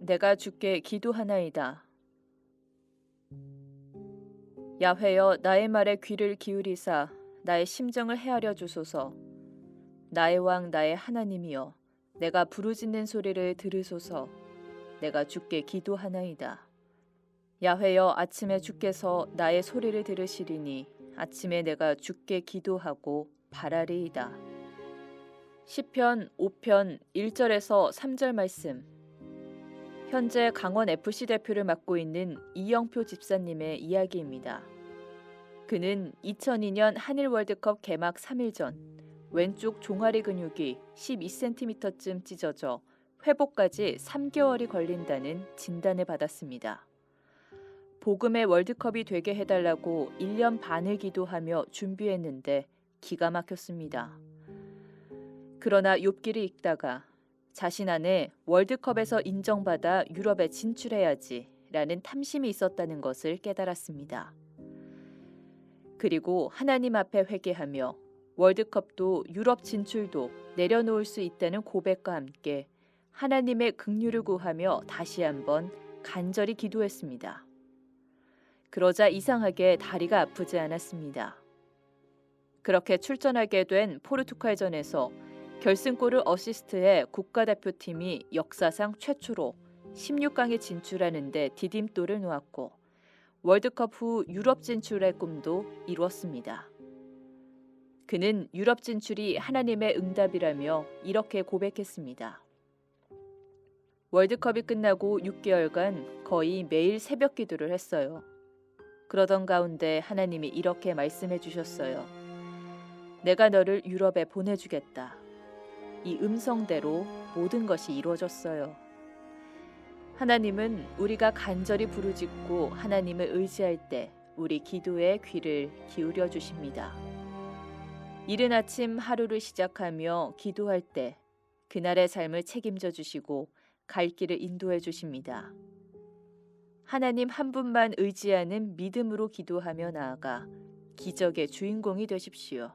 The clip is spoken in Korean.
내가 주께 기도하나이다. 야훼여 나의 말에 귀를 기울이사 나의 심정을 헤아려 주소서. 나의 왕 나의 하나님이여 내가 부르짖는 소리를 들으소서. 내가 주께 기도하나이다. 야훼여 아침에 주께서 나의 소리를 들으시리니 아침에 내가 주께 기도하고 바라리이다. 시편 5편 1절에서 3절 말씀. 현재 강원 FC 대표를 맡고 있는 이영표 집사님의 이야기입니다. 그는 2002년 한일 월드컵 개막 3일 전 왼쪽 종아리 근육이 12cm쯤 찢어져 회복까지 3개월이 걸린다는 진단을 받았습니다. 복음의 월드컵이 되게 해달라고 1년 반을 기도하며 준비했는데 기가 막혔습니다. 그러나 욥기를 읽다가 자신 안에 월드컵에서 인정받아 유럽에 진출해야지 라는 탐심이 있었다는 것을 깨달았습니다. 그리고 하나님 앞에 회개하며 월드컵도 유럽 진출도 내려놓을 수 있다는 고백과 함께 하나님의 긍휼을 구하며 다시 한번 간절히 기도했습니다. 그러자 이상하게 다리가 아프지 않았습니다. 그렇게 출전하게 된 포르투갈전에서 결승골을 어시스트해 국가대표팀이 역사상 최초로 16강에 진출하는 데 디딤돌을 놓았고 월드컵 후 유럽 진출의 꿈도 이루었습니다. 그는 유럽 진출이 하나님의 응답이라며 이렇게 고백했습니다. 월드컵이 끝나고 6개월간 거의 매일 새벽 기도를 했어요. 그러던 가운데 하나님이 이렇게 말씀해 주셨어요. 내가 너를 유럽에 보내주겠다. 이 음성대로 모든 것이 이루어졌어요. 하나님은 우리가 간절히 부르짖고 하나님을 의지할 때 우리 기도에 귀를 기울여 주십니다. 이른 아침 하루를 시작하며 기도할 때 그날의 삶을 책임져 주시고 갈 길을 인도해 주십니다. 하나님 한 분만 의지하는 믿음으로 기도하며 나아가 기적의 주인공이 되십시오.